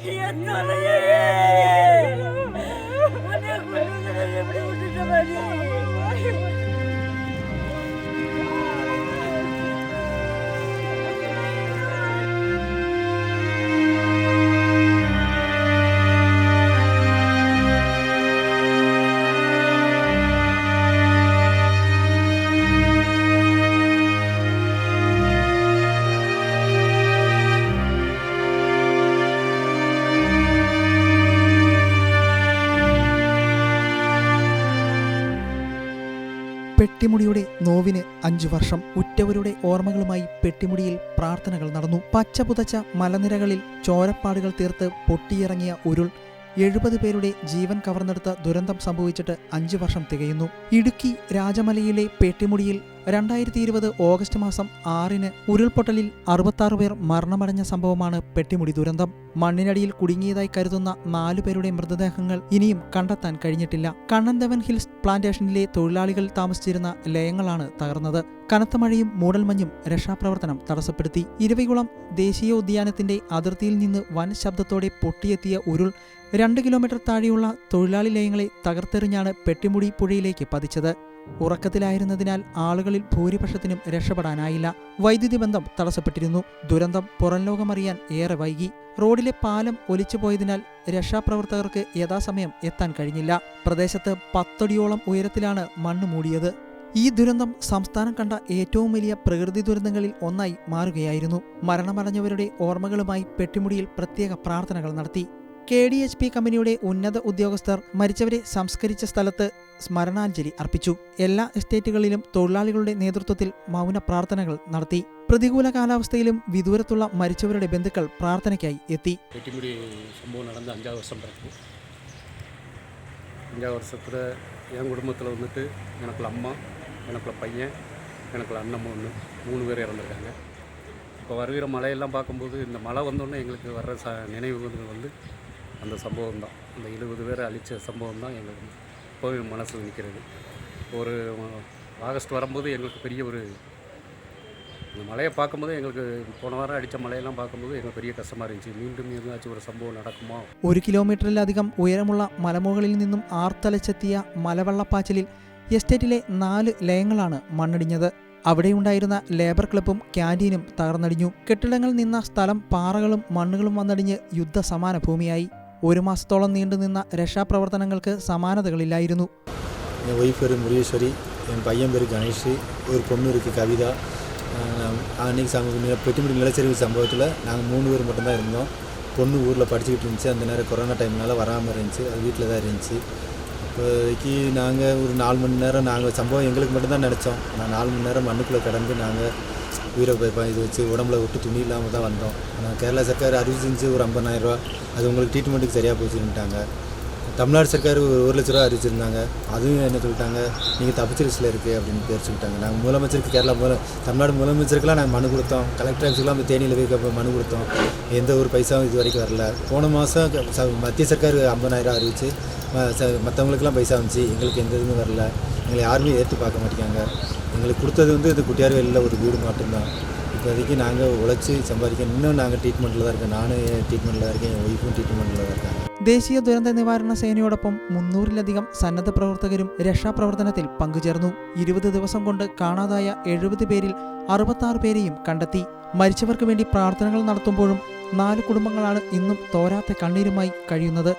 He had none of it. പെട്ടിമുടിയുടെ നോവിന് അഞ്ചു വർഷം ഉറ്റവരുടെ ഓർമ്മകളുമായി പെട്ടിമുടിയിൽ പ്രാർത്ഥനകൾ നടന്നു. പച്ചപുതച്ച മലനിരകളിൽ ചോരപ്പാടുകൾ തീർത്ത് പൊട്ടിയിറങ്ങിയ ഉരുൾ എഴുപത് പേരുടെ ജീവൻ കവർന്നെടുത്ത ദുരന്തം സംഭവിച്ചിട്ട് അഞ്ചു വർഷം തികയുന്നു. ഇടുക്കി രാജമലയിലെ പെട്ടിമുടിയിൽ രണ്ടായിരത്തി ഇരുപത് ഓഗസ്റ്റ് മാസം ആറിന് ഉരുൾപൊട്ടലിൽ അറുപത്താറ് പേർ മരണമടഞ്ഞ സംഭവമാണ് പെട്ടിമുടി ദുരന്തം. മണ്ണിനടിയിൽ കുടുങ്ങിയതായി കരുതുന്ന നാലു പേരുടെ മൃതദേഹങ്ങൾ ഇനിയും കണ്ടെത്താൻ കഴിഞ്ഞിട്ടില്ല. കണ്ണന്തവൻ ഹിൽസ് പ്ലാന്റേഷനിലെ തൊഴിലാളികൾ താമസിച്ചിരുന്ന ലയങ്ങളാണ് തകർന്നത്. കനത്ത മഴയും മൂടൽമഞ്ഞും രക്ഷാപ്രവർത്തനം തടസ്സപ്പെടുത്തി. ഇരവികുളം ദേശീയോദ്യാനത്തിന്റെ അതിർത്തിയിൽ നിന്ന് വൻ ശബ്ദത്തോടെ പൊട്ടിയെത്തിയ ഉരുൾ രണ്ട് കിലോമീറ്റർ താഴെയുള്ള തൊഴിലാളി ലയങ്ങളെ തകർത്തെറിഞ്ഞാണ് പെട്ടിമുടി പുഴയിലേക്ക് പതിച്ചത്. ഉറക്കത്തിലായിരുന്നതിനാൽ ആളുകളിൽ ഭൂരിപക്ഷത്തിനും രക്ഷപ്പെടാനായില്ല. വൈദ്യുതി ബന്ധം തടസ്സപ്പെട്ടിരുന്നു. ദുരന്തം പുറംലോകമറിയാൻ ഏറെ വൈകി. റോഡിലെ പാലം ഒലിച്ചുപോയതിനാൽ രക്ഷാപ്രവർത്തകർക്ക് യഥാസമയം എത്താൻ കഴിഞ്ഞില്ല. പ്രദേശത്ത് പത്തടിയോളം ഉയരത്തിലാണ് മണ്ണ് മൂടിയത്. ഈ ദുരന്തം സംസ്ഥാനം കണ്ട ഏറ്റവും വലിയ പ്രകൃതി ദുരന്തങ്ങളിൽ ഒന്നായി മാറുകയായിരുന്നു. മരണമടഞ്ഞവരുടെ ഓർമ്മകളുമായി പെട്ടിമുടിയിൽ പ്രത്യേക പ്രാർത്ഥനകൾ നടത്തി. കെ ഡി എച്ച് പി കമ്പനിയുടെ ഉന്നത ഉദ്യോഗസ്ഥർ മരിച്ചവരെ സംസ്കരിച്ച സ്ഥലത്ത് സ്മരണാഞ്ജലി അർപ്പിച്ചു എല്ലാ എസ്റ്റേറ്റുകളിലും തൊഴിലാളികളുടെ നേതൃത്വത്തിൽ മൗന പ്രാർത്ഥനകൾ നടത്തി പ്രതികൂല കാലാവസ്ഥയിലും വിദൂരത്തുള്ള മരിച്ചവരുടെ ബന്ധുക്കൾ പ്രാർത്ഥനയ്ക്കായി എത്തി வெட்டிமுடி சம்பவம் நடந்து அஞ்சாவது வருஷம் பிறகு அஞ்சாவது வருஷத்தில் என் குடும்பத்தில் வந்துட்டு எனக்குள்ள அம்மா எனக்குள்ள பையன் எனக்குள்ள அண்ணன் ஒன்று மூணு பேர் இறந்துருக்காங்க இப்போ வருகிற மழையெல்லாம் பார்க்கும்போது இந்த மழை வந்தோடனே எங்களுக்கு வர்ற ச நினைவுகள் வந்து அந்த சம்பவம் தான் அந்த எழுபது பேரை அழித்த சம்பவம் தான் எங்களுக்கு இப்போவும் மனசில் நிற்கிறது ஒரு ஆகஸ்ட் வரும்போது எங்களுக்கு பெரிய ஒரு இந்த மழையை பார்க்கும்போது எங்களுக்கு போன வாரம் அடித்த மழையெல்லாம் பார்க்கும்போது எங்களுக்கு பெரிய கஷ்டமாக இருந்துச்சு மீண்டும் ஏதாச்சும் ஒரு சம்பவம் நடக்குமா ഒരു കിലോമീറ്ററിലധികം ഉയരമുള്ള മലമുകളിൽ നിന്നും ആർത്തലച്ചെത്തിയ മലവെള്ളപ്പാച്ചിലിൽ എസ്റ്റേറ്റിലെ നാല് ലയങ്ങളാണ് മണ്ണടിഞ്ഞത് അവിടെയുണ്ടായിരുന്ന ലേബർ ക്ലബ്ബും ക്യാൻറ്റീനും തകർന്നടിഞ്ഞു കെട്ടിടങ്ങൾ നിന്ന സ്ഥലം പാറകളും മണ്ണുകളും വന്നടിഞ്ഞ് യുദ്ധസമാന ഭൂമിയായി ഒരു മാസത്തോളം നീണ്ടുനിന്ന രക്ഷാപ്രവർത്തനങ്ങൾക്ക് സമാനതകളില്ലായിരുന്നു என் ஒய்ஃப் பேர் முருகேஸ்வரி என் பையன் பேர் கணேஷ் ஒரு பொண்ணு இருக்குது கவிதா ஆஹ் அன்னைக்கு சம பெட்டிமுடி நிலச்சரிவு சம்பவத்தில் நாங்கள் மூணு பேர் மட்டும்தான் இருந்தோம் பொண்ணு ஊரில் படிச்சுக்கிட்டு இருந்துச்சு அந்த நேரம் கொரோனா டைம்னால வராமல் இருந்துச்சு அது வீட்டில் தான் இருந்துச்சு இப்போதைக்கு நாங்கள் ஒரு நாலு மணி நேரம் நாங்கள் சம்பவம் எங்களுக்கு மட்டும்தான் நினச்சோம் நான் நாலு மணி நேரம் மண்ணுக்குள்ளே கடந்து நாங்கள் உயிரை இது வச்சு உடம்புல விட்டு துணி இல்லாமல் தான் வந்தோம். ஆனால் கேரளா சர்க்கார் அறிவிச்சிருந்துச்சு ஒரு 50000 ரூபா அது உங்களுக்கு ட்ரீட்மெண்ட்டுக்கு சரியாக போச்சுன்ட்டாங்க தமிழ்நாடு சர்க்கார் ஒரு ஒரு லட்ச ரூபா அறிவிச்சிருந்தாங்க. அதுவும் என்ன சொல்லிட்டாங்க? நீங்கள் தப்பிச்சு லிஸ்ட்டில் இருக்குது அப்படின்னு பேர் சொல்லிட்டாங்க. நாங்கள் முதலமைச்சருக்கு கேரளா முதல தமிழ்நாடு முதலமைச்சருக்குலாம் நாங்கள் மனு கொடுத்தோம். கலெக்டர் ஆஃபீஸுக்கெல்லாம் போய் தேனியில் போய் மனு கொடுத்தோம். எந்த ஒரு பைசாவும் இது வரைக்கும் வரல. போன மாதம் மத்திய சர்க்கார் ஐம்பதாயிரம் அறிவிச்சு மற்றவங்களுக்குலாம் பைசா வந்துச்சு எங்களுக்கு எந்த இதுவும் வரல. எங்களை யாருமே ஏற்று பார்க்க மாட்டேங்காங்க எங்களுக்கு கொடுத்தது வந்து இந்த குட்டியார் வெளியில் ஒரு வீடு மட்டும்தான் இப்போதைக்கு நாங்கள் உழைச்சி சம்பாதிக்க இன்னும் நாங்கள் ட்ரீட்மெண்ட்டில் தான் இருக்கோம் நானும் ட்ரீட்மெண்ட்டில் தான் இருக்கேன் என் ஒய்ஃபும் ட்ரீட்மெண்ட்டில் தான் இருக்காங்க ദേശീയ ദുരന്ത നിവാരണ സേനയോടൊപ്പം മുന്നൂറിലധികം സന്നദ്ധ പ്രവർത്തകരും രക്ഷാപ്രവർത്തനത്തിൽ പങ്കുചേർന്നു ഇരുപത് ദിവസം കൊണ്ട് കാണാതായ എഴുപത് പേരിൽ അറുപത്താറ് പേരെയും കണ്ടെത്തി മരിച്ചവർക്ക് വേണ്ടി പ്രാർത്ഥനകൾ നടത്തുമ്പോഴും നാല് കുടുംബങ്ങളാണ് ഇന്നും തോരാത്ത കണ്ണീരുമായി കഴിയുന്നത്